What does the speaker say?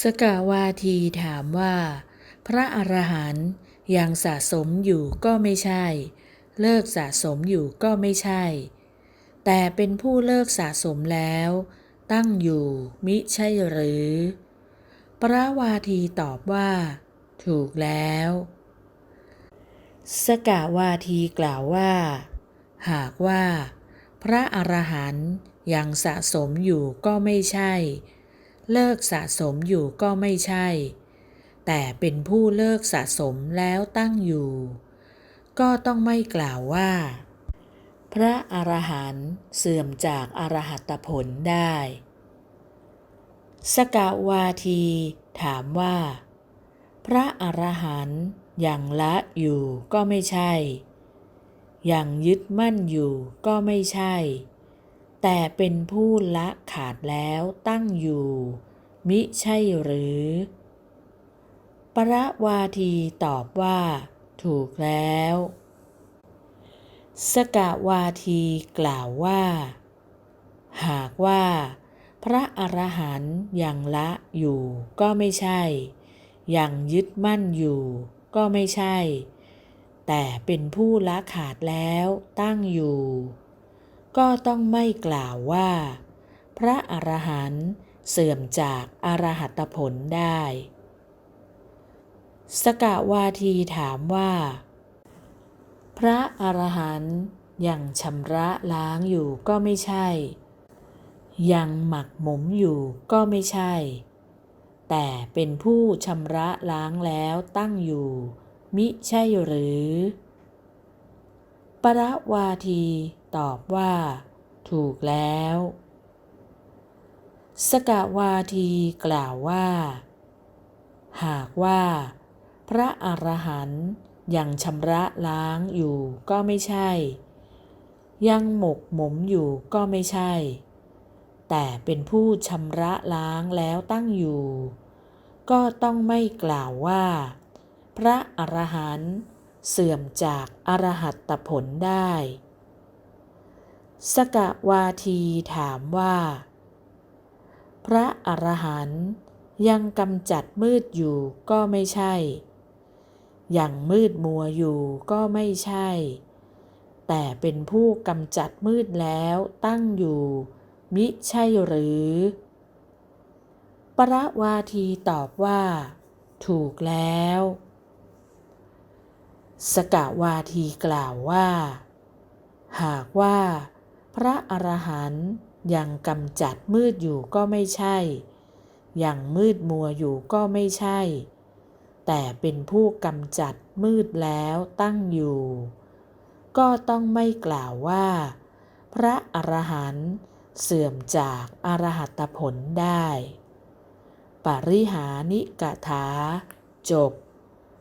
สกาวาทีถามว่า พระอรหันต์ยังสะสมอยู่ก็ไม่ใช่ เลิกสะสมอยู่ก็ไม่ใช่ แต่เป็นผู้เลิกสะสมแล้ว ตั้งอยู่มิใช่หรือ พระวาทีตอบว่า ถูกแล้ว สกาวาทีกล่าวว่า หากว่า พระอรหันต์ยังสะสมอยู่ก็ไม่ใช่ เลิกสะสมอยู่ก็ไม่ใช่ แต่เป็นผู้เลิกสะสมแล้วตั้งอยู่ ก็ต้องไม่กล่าวว่า พระอรหันต์เสื่อมจากอรหัตผลได้ สกาวาที ถามว่า พระอรหันต์ยังละอยู่ก็ไม่ใช่ ยังยึดมั่นอยู่ก็ไม่ใช่ แต่เป็นผู้ละขาดแล้วตั้งอยู่ มิใช่หรือ ประวาทีตอบว่า ถูกแล้ว สกาวาทีกล่าวว่า หากว่า พระอรหันต์ยังละอยู่ก็ไม่ใช่ ยังยึดมั่นอยู่ก็ไม่ใช่ แต่เป็นผู้ละขาดแล้วตั้งอยู่ ก็ต้องไม่กล่าวว่า พระอรหันต์เสื่อมจากอรหัตผลได้ สกาวาทีถามว่า พระอรหันต์ยังชำระล้างอยู่ก็ไม่ใช่ ยังหมักหมมอยู่ก็ไม่ใช่ แต่เป็นผู้ชำระล้างแล้วตั้งอยู่ มิใช่หรือ ปรวาทีตอบว่า ถูกแล้ว สกาวาทีกล่าวว่า หากว่า พระอรหันต์ยังชำระล้างอยู่ก็ไม่ใช่ ยังหมกหมมอยู่ก็ไม่ใช่ แต่เป็นผู้ชำระล้างแล้วตั้งอยู่ ก็ต้องไม่กล่าวว่า พระอรหันต์ เสื่อมจากอรหัตผลได้ สกาวาทีถามว่า พระอรหันต์ยังกำจัดมืดอยู่ก็ไม่ใช่ อยังมืดมัวอยู่ก็ไม่ใช่ แต่เป็นผู้กำจัดมืดแล้วตั้งอยู่ มิใช่หรือ ประวาทีตอบว่า ถูกแล้ว สกาวาทีกล่าวว่า หากว่า พระอรหันต์ยังกำจัดมืดอยู่ก็ไม่ใช่ ยังมืดมัวอยู่ก็ไม่ใช่ แต่เป็นผู้กำจัดมืดแล้วตั้งอยู่ ก็ต้องไม่กล่าวว่า พระอรหันต์เสื่อมจากอรหัตผลได้ ปริหานิกถา จบ